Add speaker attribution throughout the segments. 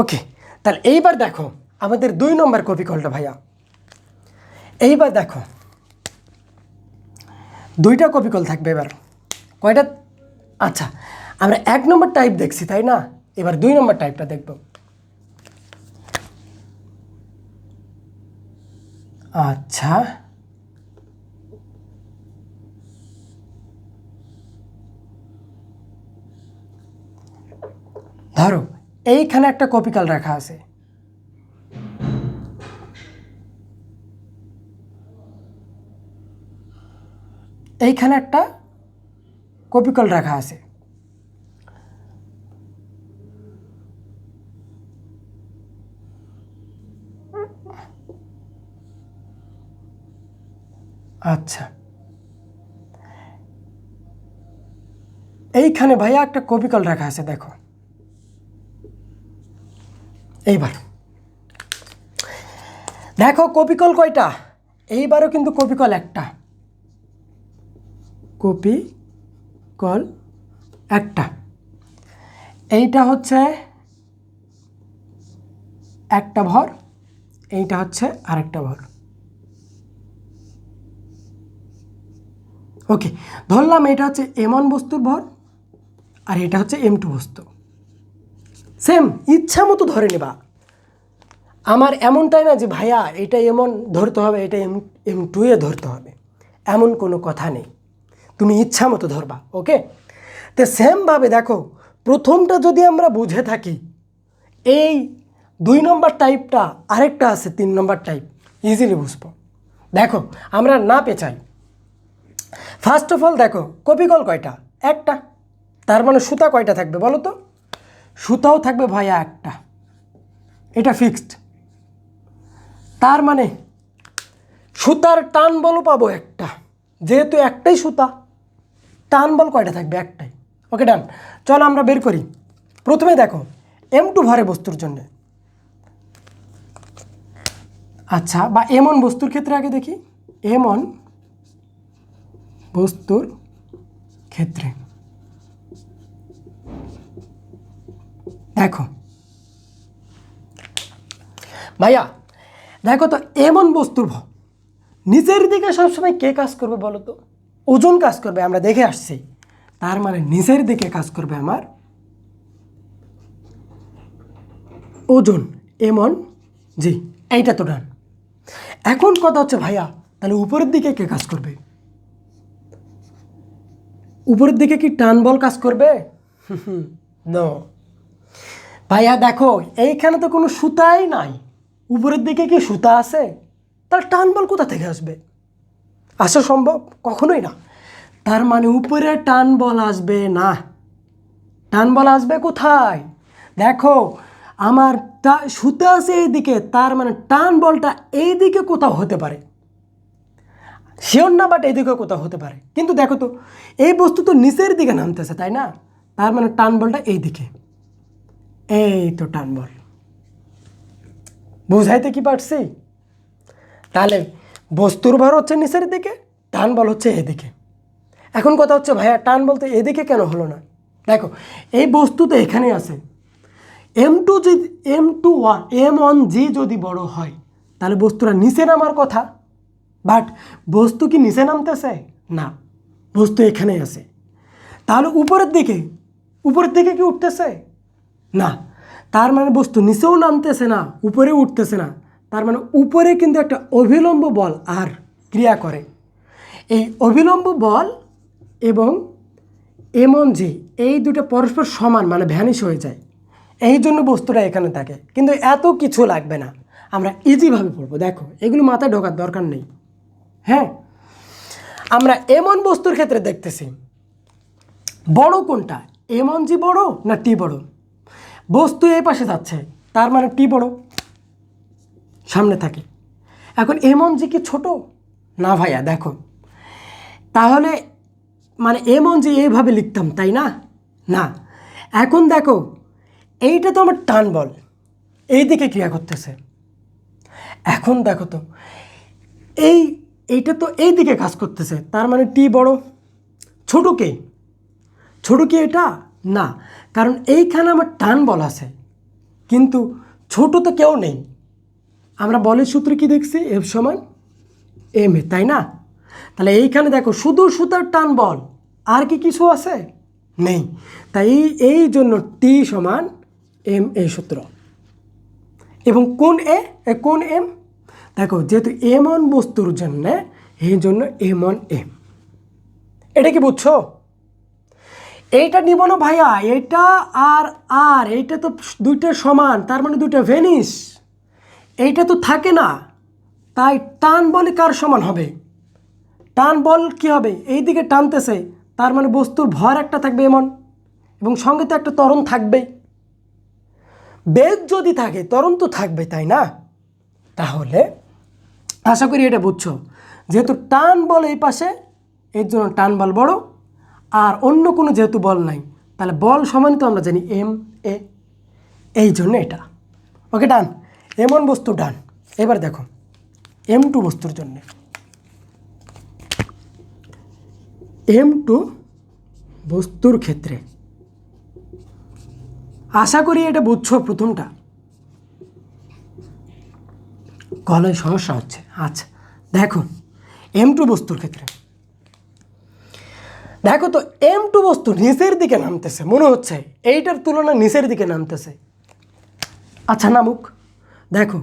Speaker 1: ওকে তাহলে এইবার দেখো আমাদের দুই নম্বর কপি কলটা ভাইয়া। এইবার দেখো, দুইটা কপি কল থাকবে এবার। কয়টা? আচ্ছা আমরা এক নম্বর টাইপ দেখছি, তাই না? এবার দুই নম্বর টাইপটা দেখব। আচ্ছা ধরো এইখানে একটা কপিকাল রাখা আছে। এইখানে একটা কপিকল রাখা আছে। আচ্ছা। এইখানে ভাইয়া একটা কপিকল রাখা আছে, দেখো। এইবার। দেখো কপিকল কয়টা? এইবারও কিন্তু কপিকল একটা। কপি কল একটা। এইটা হচ্ছে একটা ভর, এইটা হচ্ছে আরেকটা ভর। ওকে, ধরলাম এটা হচ্ছে এম ওয়ান বস্তুর ভর আর এটা হচ্ছে এম টু বস্তু। সেম, ইচ্ছা মতো ধরে নেবা। আমার এমনটাই না যে, ভাইয়া, এটা এমন ধরতে হবে, এটা এম এম টুয়ে ধরতে হবে। এমন কোনো কথা নেই। তুমি ইচ্ছা মতো ধরবা, ওকে? তো সেমভাবে দেখো, প্রথমটা যদি আমরা বুঝে থাকি, এই দুই নম্বর টাইপটা আরেকটা আছে, তিন নম্বর টাইপ। ইজিলি বুঝব। দেখো, আমরা না পেঁচাই। ফার্স্ট অফ অল দেখো কপিকল কয়টা? একটা। তার মানে সুতা কয়টা থাকবে বলো তো? সুতাও থাকবে ভাইয়া একটা। এটা ফিক্সড তার মানে সুতার টান বলও পাবো একটা। যেহেতু একটাই সুতা, টান বল কয়টা থাকবে? একটাই। ওকে ডান চলো আমরা বের করি। প্রথমে দেখো এম টু ভরে বস্তুর জন্য। আচ্ছা বা এমন বস্তুর ক্ষেত্রে আগে দেখি। এমন বস্তুর ক্ষেত্রে। দেখো। ভাইয়া, দেখো তো, এমন বস্তুর ভ- নিচের দিকে সবসময় কে কাজ করবে বলো তো? ওজন কাজ করবে, আমরা দেখে আসছি। তার মানে নিচের দিকে কাজ করবে আমার ওজন। এমন? জি, এইটা তো ডান। এখন কথা হচ্ছে, ভাইয়া, তাহলে উপরের দিকে কে কাজ করবে? উপরের দিকে কি টান বল কাজ করবে? নো ভাইয়া দেখো, এইখানে তো কোনো সুতাই নাই। উপরের দিকে কি সুতা আছে? তার টান বল কোথা থেকে আসবে? আসা সম্ভব কখনোই না। তার মানে উপরে টান বল আসবে না। টান বল আসবে কোথায়? দেখো, আমার টা, সুতা আছে এইদিকে, তার মানে টান বলটা এইদিকে কোথাও হতে পারে। শিওর না বাট এইদিকে কোথাও হতে পারে। কিন্তু দেখো তো, এই বস্তু তো নিচের দিকে নামতেছে, তাই না? তার মানে টান বলটা এই দিকে এই তো টান বল বুঝাইতে কি পারছি? তাহলে বস্তুর ভর হচ্ছে নিচের দিকে টান বল হচ্ছে এদিকে। এখন কথা হচ্ছে, ভাইয়া টান বলতে এদিকে কেন হলো না? দেখো, এই বস্তু তো এখানে আছে। এম টু যদি M two one M one G যদি বড় হয়, তাহলে বস্তুটা নিচে নামার কথা। বাট বস্তু কি নিচে নামতেছে? না, বস্তু এখানেই আছে। তাহলে উপরের দিকে উপরের দিকে কি উঠতেছে? না, তার মানে বস্তু নিচেও নামতেছে না, উপরে উঠতেছে না। তার মানে উপরে কিন্তু একটা অভিলম্ব বল আর ক্রিয়া করে। এই অভিলম্ব বল এবং এমন জি এই দুটো পরস্পর সমান মানে ভ্যানিশ হয়ে যায়। এই জন্য বস্তুটা এখানে থাকে। কিন্তু এত কিছু লাগবে না। আমরা ইজিভাবে পড়ব। দেখো, এগুলো মাথায় ঢোকার দরকার নেই। হ্যাঁ? আমরা এমন বস্তুর ক্ষেত্রে দেখতেছি, বড় কোনটা? এমন জি বড় না টি বড়? বস্তু এই পাশে যাচ্ছে। তার মানে টি বড় সামনে থাকে। এখন এমন জি কি ছোট? না ভাইয়া, দেখো। তাহলে মানে এমন যে এইভাবে লিখতাম, তাই না? না। এখন দেখো, এইটা তো আমার টান বল। এই দিকে ক্রিয়া করতেছে। এখন দেখো তো, এই, এইটা তো এই দিকে কাজ করতেছে। তার মানে টি বড়। ছোটো কে? ছোটো কি এটা? না, কারণ এইখানে আমার টান বল আছে। কিন্তু ছোট তো কেউ নেই। আমরা বলের সূত্রে কি দেখছি? এফ সমান এম এ, তাই না? তাহলে এইখানে দেখো, শুধু সুতার টান বল, আর কি কিছু আছে? নেই। তাই এই- জন্য টি সমান এম এ সূত্র। এবং কোন এ? কোন এম? দেখো, যেহেতু এম অন বস্তুর জন্যে, এই জন্য এম অন এম। এটা কি বুঝছ? এইটা নিব না ভাইয়া এটা আর আর, এইটা তো দুইটা সমান, তার মানে দুইটা ভেনিস এইটা তো থাকে না, তাই টান বলে কার সমান হবে? টান বল কি হবে? এই দিকে টানতেছে, তার মানে বস্তুর ভর একটা থাকবে এমন, এবং সঙ্গে তো একটা তরণ থাকবেই। বেগ যদি থাকে তরণ তো থাকবে, তাই না? তাহলে আশা করি এটা বুঝছ। যেহেতু টান বল এই পাশে, এর জন্য টান বল বড় আর অন্য কোনো যেহেতু বল নাই, তাহলে বল সমান তো আমরা জানি এম, এ। এই জন্য এটা। ওকে ডান এমন বস্তু ডান এবার দেখো, এম টু বস্তুর জন্যে। এম টু বস্তুর ক্ষেত্রে। আশা করি এটা বুঝছ প্রথমটা। গলায় সমস্যা হচ্ছে। আচ্ছা দেখো, এম টু বস্তুর ক্ষেত্রে। দেখো তো এম টু বস্তু নিচের দিকে নামতেছে, মনে হচ্ছে। এইটার তুলনা নিচের দিকে নামতেছে। আচ্ছা নামুক। দেখো,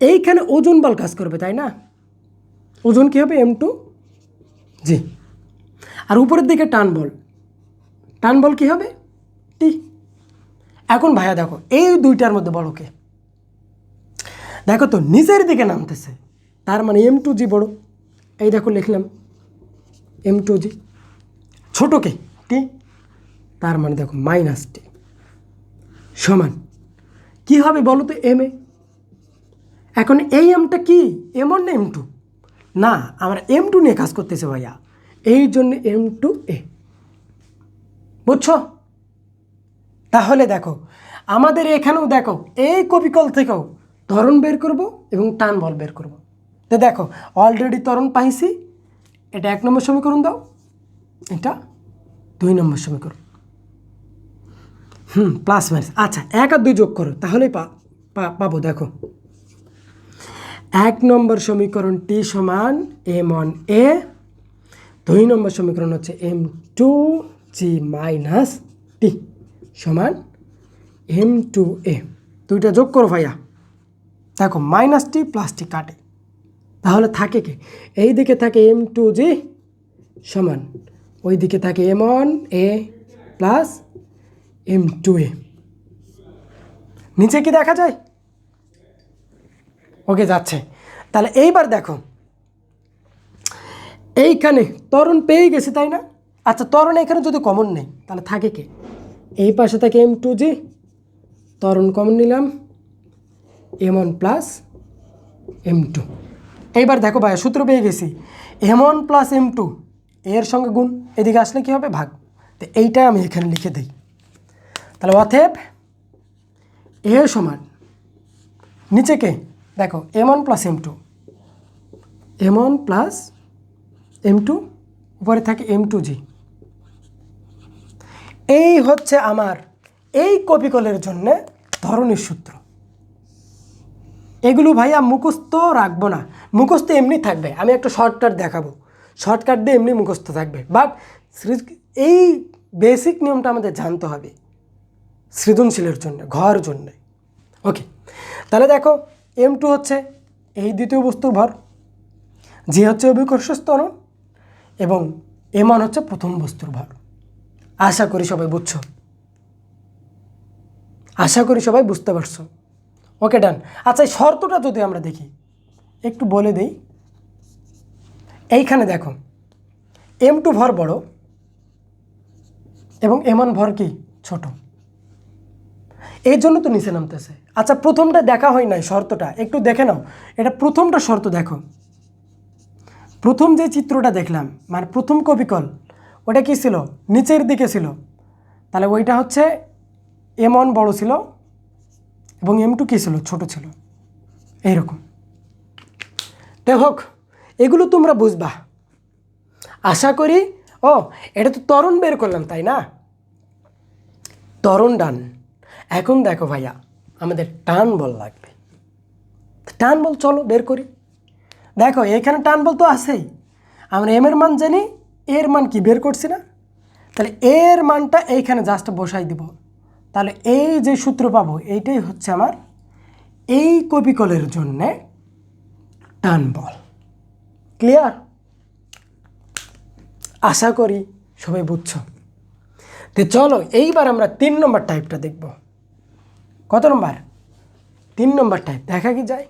Speaker 1: এইখানে ওজন বল কাজ করবে, তাই না? ওজন কী হবে এম টু জি। আর উপরের দিকে টান বল। টান বল কী হবে? টি। এখন ভাইয়া দেখো, এই দুইটার মধ্যে বড়কে দেখো তো, নিচের দিকে নামতেছে, তার মানে এম টু জি বড়। এই দেখো, লিখলাম। এম টু জি। ছোটোকে টি তার মানে দেখো মাইনাস টি। সমান। কি হবে বলো তো এম এ এখন এই এমটা কি? এম ওয়ান না এম টু না, আমরা এম টু নিয়ে কাজ করতেছে ভাইয়া। এই জন্য এম টু এ বুঝছ? তাহলে দেখো, আমাদের এখানেও দেখো, এই কপিকল থেকেও ত্বরণ বের করব এবং টান বল বের করব। তো দেখো অলরেডি ত্বরণ পাইছি। এটা এক নম্বর সমীকরণ দাও। এটা দুই নম্বর সমীকরণ। হুম প্লাস মাইনাস আচ্ছা এক আর দুই যোগ করো, তাহলেই পাবো, দেখো। এক নম্বর সমীকরণ টি সমান এম ওয়ান এ, দুই নম্বর সমীকরণ হচ্ছে M two G minus T সমান এম টু এ। দুইটা যোগ করো ভাইয়া। দেখো, মাইনাস টি প্লাস টি কাটে। তাহলে থাকে কি? এই দিকে থাকে এম টু জি সমান ওই দিকে থাকে M one A plus M two A. নিচে কি দেখা যায়? ওকে, যাচ্ছে। তাহলে এইবার দেখো। এইখানে ত্বরণ পেয়ে গেছে, তাই না? আচ্ছা ত্বরণ এখানে যদি কমন নেই, তাহলে থাকে কে? এই পাশে থাকে এম টু জি। ত্বরণ কমন নিলাম। M one plus M two. এইবার দেখো ভাই সূত্র পেয়ে গেছি। M one plus M two. এর সঙ্গে গুণ, এদিকে আসলে কী হবে? ভাগ। তো এইটাই আমি এখানে লিখে দিই। তাহলে অথেব এ সমান নিচে কে? দেখো M one plus M two. M one plus M two, উপরে থাকে এম টু জি। এই হচ্ছে আমার এই কপিকলের জন্যে ধরনের সূত্র। এগুলো ভাইয়া মুখস্থ রাখব না। মুখস্থ এমনি থাকবে। আমি একটা শর্টকাট দেখাবো। শর্টকাট দিয়ে এমনি মুখস্থ থাকবে। বাট এই বেসিক নিয়মটা আমাদের জানতে হবে সৃজনশীলের জন্য, ঘর জন্যে। ওকে তাহলে দেখো এম টু হচ্ছে এই দ্বিতীয় বস্তুর ভর যে হচ্ছে অভিকর্ষ স্তরণ এবং এম ওয়ান হচ্ছে প্রথম বস্তুর ভর। আশা করি সবাই বুঝছ? আশা করি সবাই বুঝতে পারছ। ওকে ডান আচ্ছা এই শর্তটা যদি আমরা দেখি, একটু বলে দিই। এইখানে দেখো এম টু ভর বড় এবং এম ওয়ান ভর কি? ছোট। এই জন্য তো নিচে নামতেছে। আচ্ছা প্রথমটা দেখা হয় নাই শর্তটা। একটু দেখে নাও। এটা প্রথমটা শর্ত দেখো। প্রথম যে চিত্রটা দেখলাম মানে প্রথম কবিকল, ওটা কি ছিল? নিচের দিকে ছিল। তাহলে ওইটা হচ্ছে এম ওয়ান বড়ো ছিল এবং এম টু কী ছিল? ছোটো ছিল। এইরকম। তো হোক এগুলো তোমরা বুঝবা। আশা করি, ও, এটা তো তরণ বের করলাম, তাই না? তরণ ডান। এখন দেখো ভাইয়া, আমাদের টান বল লাগবে। টান বল, চলো বের করি। দেখো, এখানে টান বল তো আছেই। আমরা এম এর মান জানি এর মান কি, বের করছি না? তাহলে এর মানটা এইখানে জাস্ট বসাই দিব। তাহলে এই যে সূত্র পাবো, এইটাই হচ্ছে আমার এই কপিকলের জন্যে টান বল। ক্লিয়ার আশা করি সবাই বুঝছ। তো চলো, এইবার আমরা তিন নম্বর টাইপটা দেখব। কত নম্বর তিন নম্বর টাইপ দেখা কি যায়?